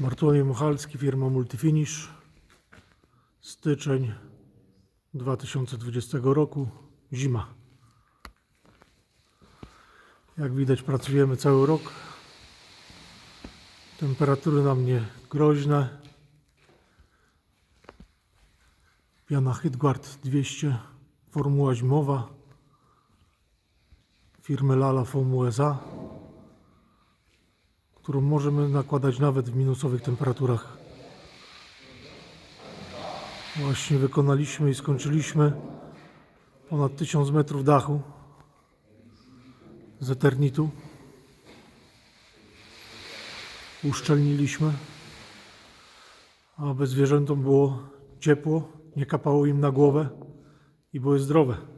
Bartłomiej Mochalski, firma Multifinish. Styczeń 2020 roku, zima. Jak widać, pracujemy cały rok. Temperatury nam nie groźne. Piana Hydguard 200, formuła zimowa. Firmy Lala Foam USA którą możemy nakładać nawet w minusowych temperaturach. Właśnie wykonaliśmy i skończyliśmy ponad 1000 metrów dachu z Eternitu. Uszczelniliśmy, aby zwierzętom było ciepło, nie kapało im na głowę i były zdrowe.